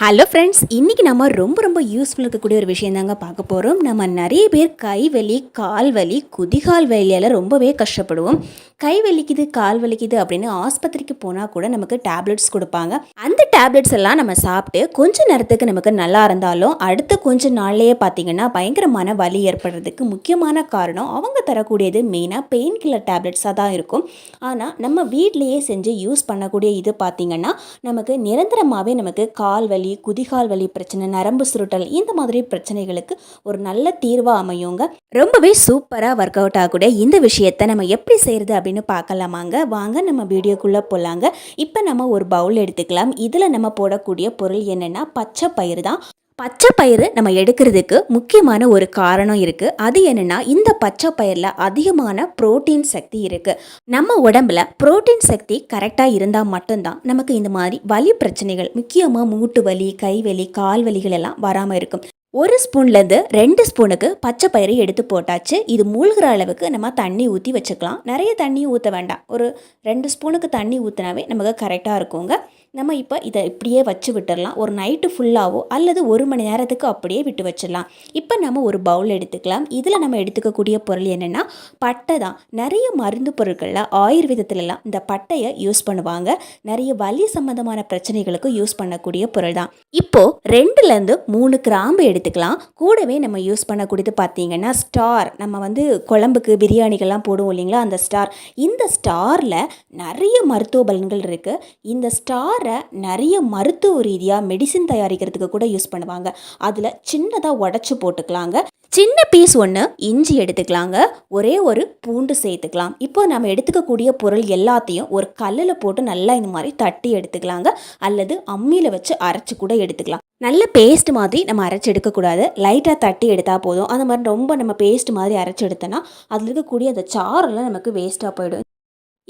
Hello friends இன்றைக்கி நம்ம ரொம்ப ரொம்ப யூஸ்ஃபுல் இருக்கக்கூடிய ஒரு விஷயம் தாங்க பார்க்க போகிறோம் நம்ம நிறைய பேர் கை வலி கால் வலி குதிகால் வலியால் ரொம்பவே கஷ்டப்படுவோம். கை வலிக்குது கால் வலிக்குது அப்படின்னு ஆஸ்பத்திரிக்கு போனால் கூட நமக்கு டேப்லெட்ஸ் கொடுப்பாங்க. அந்த டேப்லெட்ஸ் எல்லாம் நம்ம சாப்பிட்டு கொஞ்ச நேரத்துக்கு நமக்கு நல்லா இருந்தாலும் அடுத்த கொஞ்ச நாள்லேயே பார்த்தீங்கன்னா பயங்கரமான வலி ஏற்படுறதுக்கு முக்கியமான காரணம் அவங்க தரக்கூடியது மெயினாக பெயின் கில்லர் டேப்லெட்ஸாக தான் இருக்கும். ஆனால் நம்ம வீட்லேயே செஞ்சு யூஸ் பண்ணக்கூடிய இது பார்த்தீங்கன்னா நமக்கு நிரந்தரமாகவே நமக்கு கால் வலி குதிகால் வலி பிரச்சனை நரம்பு சுருட்டல் இந்த மாதிரி பிரச்சனைகளுக்கு ஒரு நல்ல தீர்வாக அமையுங்க. ரொம்பவே சூப்பராக ஒர்க் அவுட் ஆகக்கூடிய இந்த விஷயத்தை நம்ம எப்படி செய்கிறது அப்படின்னு பார்க்கலாமாங்க? வாங்க நம்ம வீடியோக்குள்ளே போகலாங்க இப்போ நம்ம ஒரு பவுல் எடுத்துக்கலாம். இதில் நம்ம போடக்கூடிய பொருள் என்னென்னா பச்சை பயிறு தான். பச்சை பயிறு நம்ம எடுக்கிறதுக்கு முக்கியமான ஒரு காரணம் இருக்குது அது என்னென்னா இந்த பச்சை பயிரில் அதிகமான புரோட்டீன் சக்தி இருக்குது நம்ம உடம்புல புரோட்டீன் சக்தி கரெக்டாக இருந்தால் மட்டும்தான் நமக்கு இந்த மாதிரி வலி பிரச்சனைகள் முக்கியமாக மூட்டு வலி கை வலி கால் வலிகள் எல்லாம் வராமல் இருக்கும். ஒரு ஸ்பூன்லேருந்து ரெண்டு ஸ்பூனுக்கு பச்சை பயிறு எடுத்து போட்டாச்சு. இது மூழ்கிற அளவுக்கு நம்ம தண்ணி ஊற்றி வச்சுக்கலாம். நிறைய தண்ணி ஊற்ற வேண்டாம். ஒரு ரெண்டு ஸ்பூனுக்கு தண்ணி ஊற்றினாவே நமக்கு கரெக்டாக இருக்குங்க. நம்ம இப்போ இதை இப்படியே வச்சு விட்டுடலாம் ஒரு நைட்டு ஃபுல்லாகவோ அல்லது ஒரு மணி நேரத்துக்கு அப்படியே விட்டு வச்சிடலாம். இப்போ நம்ம ஒரு பவுல் எடுத்துக்கலாம். இதில் நம்ம எடுத்துக்கக்கூடிய பொருள் என்னென்னா பட்டை தான். நிறைய மருந்து பொருட்களில் ஆயுர்வேதத்துலலாம் இந்த பட்டையை யூஸ் பண்ணுவாங்க. நிறைய வலி சம்மந்தமான பிரச்சனைகளுக்கு யூஸ் பண்ணக்கூடிய பொருள் தான். இப்போது ரெண்டுலேருந்து மூணு கிராம்பு எடுத்துக்கலாம். கூடவே நம்ம யூஸ் பண்ணக்கூடியது பார்த்தீங்கன்னா ஸ்டார் நம்ம வந்து குழம்புக்கு பிரியாணிகள்லாம் போடுவோம் இல்லைங்களா? அந்த ஸ்டார் இந்த ஸ்டாரில் நிறைய மருத்துவ பலன்கள் இருக்குது இந்த ஸ்டார் நிறைய மருத்துவ ரீதியாக மெடிசின் தயாரிக்கிறதுக்கு கூட யூஸ் பண்ணுவாங்க. அதில் சின்னதாக உடச்சி போட்டுக்கலாங்க. சின்ன பீஸ் ஒன்று இஞ்சி எடுத்துக்கலாங்க. ஒரே ஒரு பூண்டு சேர்த்துக்கலாம். இப்போ நம்ம எடுத்துக்கக்கூடிய பொருள் எல்லாத்தையும் ஒரு கல்லில் போட்டு நல்லா இந்த மாதிரி தட்டி எடுத்துக்கலாங்க. அல்லது அம்மியில் வச்சு அரைச்சி கூட எடுத்துக்கலாம். நல்ல பேஸ்ட் மாதிரி நம்ம அரைச்சி எடுக்கக்கூடாது லைட்டாக தட்டி எடுத்தால் போதும். அந்த மாதிரி ரொம்ப நம்ம பேஸ்ட் மாதிரி அரைச்சி எடுத்தோன்னா அதில் இருக்கக்கூடிய அந்த சாரெல்லாம் நமக்கு வேஸ்ட்டாக போயிடும்.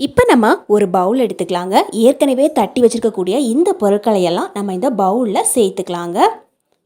இப்போ நம்ம ஒரு பவுல் எடுத்துக்கலாங்க. ஏற்கனவே தட்டி வச்சுருக்கக்கூடிய இந்த பொருட்களை எல்லாம் நம்ம இந்த பவுலில் சேர்த்துக்கலாங்க.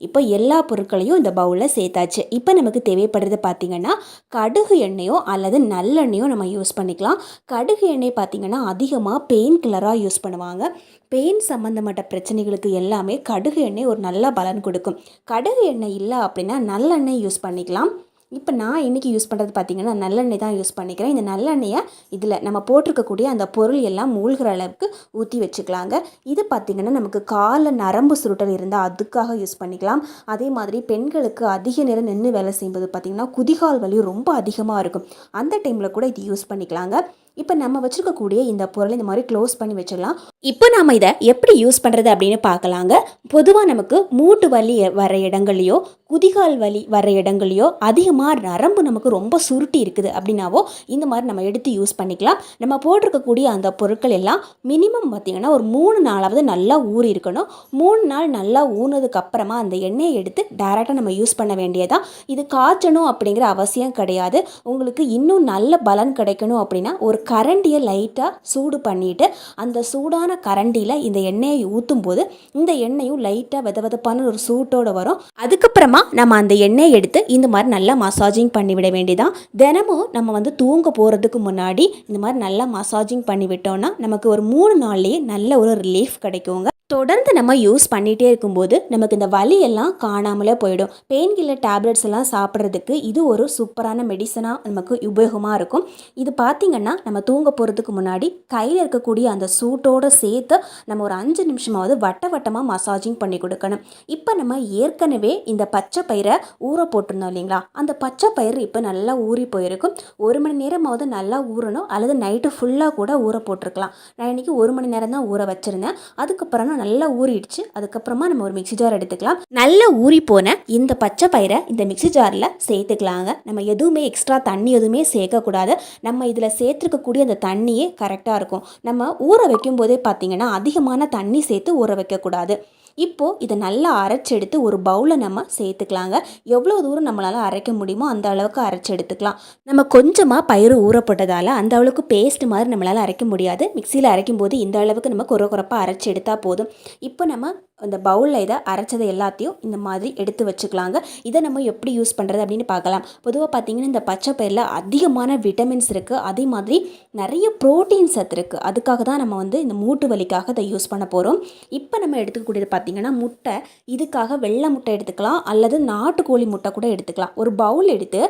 இப்போ எல்லா பொருட்களையும் இந்த பவுலில் சேர்த்தாச்சு. இப்போ நமக்கு தேவைப்படுறது பார்த்திங்கன்னா கடுகு எண்ணெயோ அல்லது நல்லெண்ணெயோ நம்ம யூஸ் பண்ணிக்கலாம். கடுகு எண்ணெய் பார்த்திங்கன்னா அதிகமாக பெயின் கில்லராக யூஸ் பண்ணுவாங்க. பெயின் சம்மந்தப்பட்ட பிரச்சனைகளுக்கு எல்லாமே கடுகு எண்ணெய் ஒரு நல்ல பலன் கொடுக்கும். கடுகு எண்ணெய் இல்லை அப்படின்னா நல்லெண்ணெய் யூஸ் பண்ணிக்கலாம். இப்போ நான் இன்றைக்கி யூஸ் பண்ணுறது பார்த்திங்கன்னா நல்லெண்ணெய் தான் யூஸ் பண்ணிக்கிறேன். இந்த நல்லெண்ணெயை இதில் நம்ம போட்டிருக்கக்கூடிய அந்த பொருள் எல்லாம் மூழ்கிற அளவுக்கு ஊற்றி வச்சுக்கலாங்க. இது பார்த்திங்கன்னா நமக்கு கால நரம்பு சுருட்டல் இருந்தால் அதுக்காக யூஸ் பண்ணிக்கலாம். அதே மாதிரி பெண்களுக்கு அதிக நேரம் நின்று வேலை செய்யும்போது பார்த்திங்கன்னா குதிகால் வலி ரொம்ப அதிகமாக இருக்கும். அந்த டைமில் கூட இது யூஸ் பண்ணிக்கலாங்க. இப்போ நம்ம வச்சுருக்கக்கூடிய இந்த பொருளை இந்த மாதிரி க்ளோஸ் பண்ணி வச்சிடலாம். இப்போ நாம் இதை எப்படி யூஸ் பண்ணுறது அப்படின்னு பார்க்கலாங்க. பொதுவாக நமக்கு மூட்டு வலி வர இடங்கள்லையோ குதிகால் வலி வர இடங்கள்லையோ அதிகமாக நரம்பு நமக்கு ரொம்ப சுருட்டி இருக்குது அப்படின்னாவோ இந்த மாதிரி நம்ம எடுத்து யூஸ் பண்ணிக்கலாம். நம்ம போட்டிருக்கக்கூடிய அந்த பொருட்கள் எல்லாம் மினிமம் பார்த்திங்கன்னா ஒரு மூணு நாளாவது நல்லா ஊறி இருக்கணும். மூணு நாள் நல்லா ஊறினதுக்கு அப்புறமா அந்த எண்ணெயை எடுத்து டேரெக்டாக நம்ம யூஸ் பண்ண வேண்டியதான் இது காய்ச்சணும் அப்படிங்கிற அவசியம் கிடையாது. உங்களுக்கு இன்னும் நல்ல பலன் கிடைக்கணும் அப்படின்னா ஒரு கரண்டியை லைட்டாக சூடு பண்ணிவிட்டு அந்த சூடான கரண்டியில் இந்த எண்ணெயை ஊற்றும் போது இந்த எண்ணெயும் லைட்டாக வெத வெதப்பான ஒரு சூட்டோடு வரும். அதுக்கப்புறமா நம்ம அந்த எண்ணெயை எடுத்து இந்த மாதிரி நல்லா மசாஜிங் பண்ணிவிட வேண்டியதான் தினமும் நம்ம வந்து தூங்க போகிறதுக்கு முன்னாடி இந்த மாதிரி நல்லா மசாஜிங் பண்ணிவிட்டோம்னா நமக்கு ஒரு மூணு நாள்லேயே நல்ல ஒரு ரிலீஃப் கிடைக்குங்க. தொடர்ந்து நம்ம யூஸ் பண்ணிகிட்டே இருக்கும்போது நமக்கு இந்த வலியெல்லாம் காணாமலே போயிடும். பெயின் கில்லர் டேப்லெட்ஸ் எல்லாம் சாப்பிட்றதுக்கு இது ஒரு சூப்பரான மெடிசனாக நமக்கு உபயோகமாக இருக்கும். இது பார்த்திங்கன்னா நம்ம தூங்க போகிறதுக்கு முன்னாடி கையில் இருக்கக்கூடிய அந்த சூட்டோடு சேர்த்து நம்ம ஒரு அஞ்சு நிமிஷமாவது வட்ட வட்டமாக மசாஜிங் பண்ணி கொடுக்கணும். இப்போ நம்ம ஏற்கனவே இந்த பச்சை பயிரை ஊற போட்டிருந்தோம் இல்லைங்களா? அந்த பச்சை பயிர் இப்போ நல்லா ஊறி போயிருக்கும். ஒரு மணி நேரமாவது நல்லா ஊறணும். அல்லது நைட்டு ஃபுல்லாக கூட ஊற போட்டிருக்கலாம். நான் இன்றைக்கி ஒரு மணி நேரம் தான் ஊற வச்சுருந்தேன். அதுக்கப்புறம் நல்லா ஊறிடுச்சு. அதுக்கப்புறமா நம்ம ஒரு மிக்சி ஜார் எடுத்துக்கலாம். நல்லா ஊறி போன இந்த பச்சை பயிரை இந்த மிக்சி ஜாரில் சேர்த்துக்கலாங்க. நம்ம எதுவுமே எக்ஸ்ட்ரா தண்ணி எதுவுமே சேர்க்கக்கூடாது. நம்ம இதில் சேர்த்துருக்கக்கூடிய அந்த தண்ணியே கரெக்டாக இருக்கும். நம்ம ஊற வைக்கும் போதே பார்த்திங்கன்னா அதிகமான தண்ணி சேர்த்து ஊற வைக்கக்கூடாது. இப்போது இதை நல்லா அரைச்செடுத்து ஒரு பவுலை நம்ம சேர்த்துக்கலாங்க. எவ்வளோ தூரம் நம்மளால் அரைக்க முடியுமோ அந்த அளவுக்கு அரைச்சி எடுத்துக்கலாம் நம்ம கொஞ்சமாக பயிறு ஊறப்பட்டதால் அந்த அளவுக்கு பேஸ்ட் மாதிரி நம்மளால் அரைக்க முடியாது. மிக்சியில் அரைக்கும் போது இந்த அளவுக்கு நம்ம குறை குறப்பாக அரைச்சி எடுத்தால் போதும். இப்போ நம்ம இந்த பவுலில் இதை அரைச்சதை எல்லாத்தையும் இந்த மாதிரி எடுத்து வச்சுக்கலாங்க. இதை நம்ம எப்படி யூஸ் பண்ணுறது அப்படின்னு பார்க்கலாம். பொதுவாக பார்த்தீங்கன்னா இந்த பச்சை பயிரில் அதிகமான விட்டமின்ஸ் இருக்குது அதே மாதிரி நிறைய ப்ரோட்டீன் சத்து இருக்குது அதுக்காக தான் நம்ம வந்து இந்த மூட்டு வலிக்காக இதை யூஸ் பண்ண போகிறோம் இப்போ நம்ம எடுத்துக்கக்கூடியது பார்த்திங்கன்னா முட்டை. இதுக்காக வெள்ளை முட்டை எடுத்துக்கலாம். அல்லது நாட்டுக்கோழி முட்டை கூட எடுத்துக்கலாம். ஒரு பவுல் எடுத்து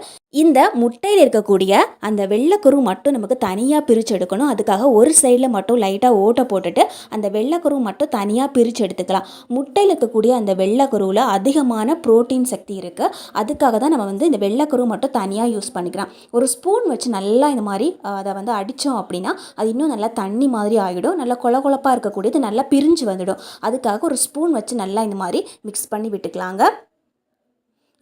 இந்த முட்டையில் இருக்கக்கூடிய அந்த வெள்ளைக்கரு மட்டும் நமக்கு தனியாக பிரித்து எடுக்கணும். அதுக்காக ஒரு சைடில் மட்டும் லைட்டாக ஓட்டை போட்டுட்டு அந்த வெள்ளைக்குரு மட்டும் தனியாக பிரித்து எடுத்துக்கலாம். முட்டையில் இருக்கக்கூடிய அந்த வெள்ளைக்கருவில் அதிகமான புரோட்டீன் சக்தி இருக்குது அதுக்காக தான் நம்ம வந்து இந்த வெள்ளைக்கரு மட்டும் தனியாக யூஸ் பண்ணிக்கலாம் ஒரு ஸ்பூன் வச்சு நல்லா இந்த மாதிரி அதை வந்து அடித்தோம் அப்படின்னா அது இன்னும் நல்லா தண்ணி மாதிரி ஆகிடும் நல்லா கொல கொழப்பாக இருக்கக்கூடியது நல்லா பிரிஞ்சு வந்துடும். அதுக்காக ஒரு ஸ்பூன் வச்சு நல்லா இந்த மாதிரி மிக்ஸ் பண்ணி விட்டுக்கலாங்க.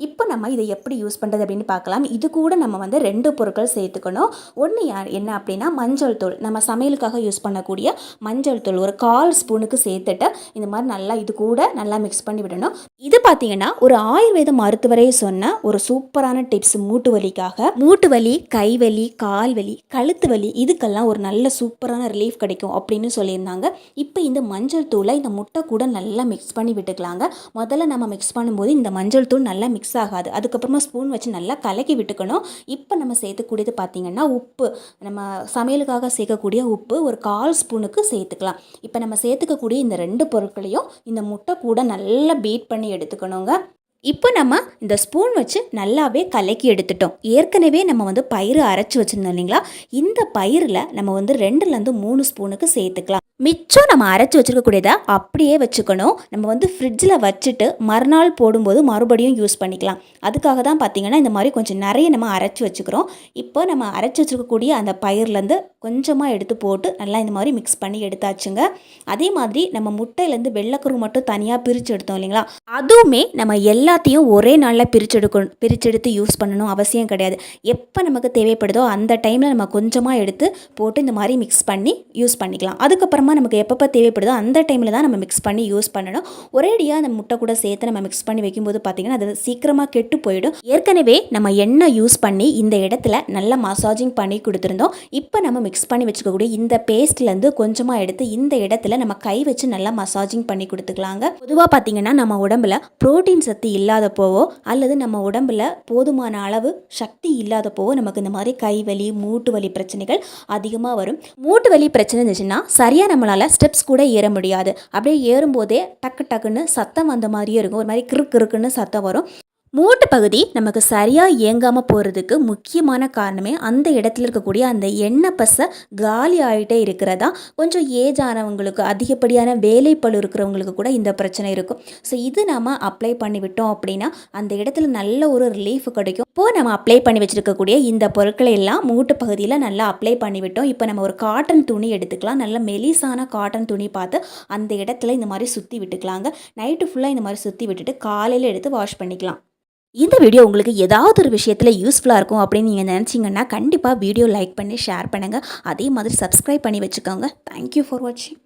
இப்போ நம்ம இதை எப்படி யூஸ் பண்ணுறது அப்படின்னு பார்க்கலாம். இது கூட நம்ம வந்து ரெண்டு பொருட்கள் சேர்த்துக்கணும். ஒன்று யார் என்ன அப்படின்னா மஞ்சள் தூள். நம்ம சமையலுக்காக யூஸ் பண்ணக்கூடிய மஞ்சள் தூள். ஒரு கால் ஸ்பூனுக்கு சேர்த்துட்டு இந்த மாதிரி நல்லா இது கூட நல்லா மிக்ஸ் பண்ணி விடணும். இது பார்த்தீங்கன்னா ஒரு ஆயுர்வேத மருத்துவரே சொன்ன ஒரு சூப்பரான டிப்ஸ் மூட்டு வலிக்காக. மூட்டு வலி கைவலி கால் வலி கழுத்து வலி இதுக்கெல்லாம் ஒரு நல்ல சூப்பரான ரிலீஃப் கிடைக்கும் அப்படின்னு சொல்லியிருந்தாங்க. இப்போ இந்த மஞ்சள் தூளை இந்த முட்டை கூட நல்லா மிக்ஸ் பண்ணி விட்டுக்கலாங்க. முதல்ல நம்ம மிக்ஸ் பண்ணும்போது இந்த மஞ்சள் தூள் நல்லா மிக்ஸ் மிக்ஸ் ஆகாது. அதுக்கப்புறமா ஸ்பூன் வச்சு நல்லா கலக்கி விட்டுக்கணும். இப்போ நம்ம சேர்த்துக்கூடியது பார்த்திங்கன்னா உப்பு. நம்ம சமையலுக்காக சேர்க்கக்கூடிய உப்பு ஒரு கால் ஸ்பூனுக்கு சேர்த்துக்கலாம். இப்போ நம்ம சேர்த்துக்கக்கூடிய இந்த ரெண்டு பொருட்களையும் இந்த முட்டை கூட நல்லா பீட் பண்ணி எடுத்துக்கணுங்க. இப்போ நம்ம இந்த ஸ்பூன் வச்சு நல்லாவே கலக்கி எடுத்துட்டோம். ஏற்கனவே நம்ம வந்து பயிறு அரைச்சி வச்சுருந்தோம் இல்லைங்களா? இந்த பயிரில் நம்ம வந்து ரெண்டுலேருந்து மூணு ஸ்பூனுக்கு சேர்த்துக்கலாம். மிச்சம் நம்ம அரைச்சி வச்சுருக்கக்கூடியதை அப்படியே வச்சுக்கணும். நம்ம வந்து ஃப்ரிட்ஜில் வச்சுட்டு மறுநாள் போடும்போது மறுபடியும் யூஸ் பண்ணிக்கலாம். அதுக்காக தான் பார்த்திங்கன்னா இந்த மாதிரி கொஞ்சம் நிறைய நம்ம அரைச்சி வச்சுக்கிறோம். இப்போ நம்ம அரைச்சி வச்சுருக்கக்கூடிய அந்த பயிர்லேருந்து கொஞ்சமாக எடுத்து போட்டு நல்லா இந்த மாதிரி மிக்ஸ் பண்ணி எடுத்தாச்சுங்க. அதே மாதிரி நம்ம முட்டையிலேருந்து வெள்ளைக்கரு மட்டும் தனியாக பிரித்து எடுத்தோம் இல்லைங்களா? அதுவுமே நம்ம எல்லாத்தையும் ஒரே நாளில் பிரிச்செடுக்கணும் பிரிச்செடுத்து யூஸ் பண்ணணும் அவசியம் கிடையாது. எப்போ நமக்கு தேவைப்படுதோ அந்த டைமில் நம்ம கொஞ்சமாக எடுத்து போட்டு இந்த மாதிரி மிக்ஸ் பண்ணி யூஸ் பண்ணிக்கலாம். அதுக்கப்புறமா நமக்கு எப்பப்போ தேவைப்படுதோ அந்த டைமில் தான் நம்ம மிக்ஸ் பண்ணி யூஸ் பண்ணணும். ஒரேடியாக அந்த முட்டை கூட சேர்த்து நம்ம மிக்ஸ் பண்ணி வைக்கும்போது பார்த்திங்கன்னா அது சீக்கிரமாக கெட்டு போயிடும். ஏற்கனவே நம்ம எண்ணெய் யூஸ் பண்ணி இந்த இடத்துல நல்லா மசாஜிங் பண்ணி கொடுத்துருந்தோம். இப்போ நம்ம மிக்ஸ் பண்ணி வச்சுக்கக்கூடிய இந்த பேஸ்ட்லேருந்து கொஞ்சமாக எடுத்து இந்த இடத்துல நம்ம கை வச்சு நல்லா மசாஜிங் பண்ணி கொடுத்துக்கலாங்க. பொதுவாக பார்த்திங்கன்னா நம்ம உடம்புல ப்ரோட்டீன் சத்து இல்லாதப்போவோ அல்லது நம்ம உடம்புல போதுமான அளவு சக்தி இல்லாதப்போவோ நமக்கு இந்த மாதிரி கை வலி மூட்டு வலி பிரச்சனைகள் அதிகமாக வரும். மூட்டு வலி பிரச்சனை இருந்துச்சுன்னா சரியாக நம்மளால் ஸ்டெப்ஸ் கூட ஏற முடியாது. அப்படியே ஏறும்போதே டக்கு டக்குன்னு சத்தம் வந்த மாதிரியே இருக்கும். ஒரு மாதிரி கிறுக்கு கிறுக்குன்னு சத்தம் வரும். மூட்டு பகுதி நமக்கு சரியாக இயங்காமல் போகிறதுக்கு முக்கியமான காரணமே அந்த இடத்துல இருக்கக்கூடிய அந்த எண்ணெய் பசை காலி ஆகிட்டே இருக்கிறதா? கொஞ்சம் ஏஜ் ஆனவங்களுக்கு அதிகப்படியான வேலைப்பழு இருக்கிறவங்களுக்கு கூட இந்த பிரச்சனை இருக்கும். ஸோ இது நம்ம அப்ளை பண்ணிவிட்டோம் அப்படின்னா அந்த இடத்துல நல்ல ஒரு ரிலீஃப் கிடைக்கும். இப்போது நம்ம அப்ளை பண்ணி வச்சுருக்கக்கூடிய இந்த பொருட்களை எல்லாம் மூட்டு பகுதியில் நல்லா அப்ளை பண்ணிவிட்டோம் இப்போ நம்ம ஒரு காட்டன் துணி எடுத்துக்கலாம். நல்ல மெலிசான காட்டன் துணி பார்த்து அந்த இடத்துல இந்த மாதிரி சுற்றி விட்டுக்கலாங்க. நைட்டு ஃபுல்லாக இந்த மாதிரி சுற்றி விட்டுட்டு காலையில் எடுத்து வாஷ் பண்ணிக்கலாம். இந்த வீடியோ உங்களுக்கு ஏதாவது ஒரு விஷயத்தில் யூஸ்ஃபுல்லாக இருக்கும் அப்படின்னு நீங்கள் நினச்சிங்கன்னா கண்டிப்பாக வீடியோ லைக் பண்ணி ஷேர் பண்ணுங்கள் அதே மாதிரி சப்ஸ்கிரைப் பண்ணி வச்சுக்கோங்க. தேங்க்யூ ஃபார் வாட்சிங்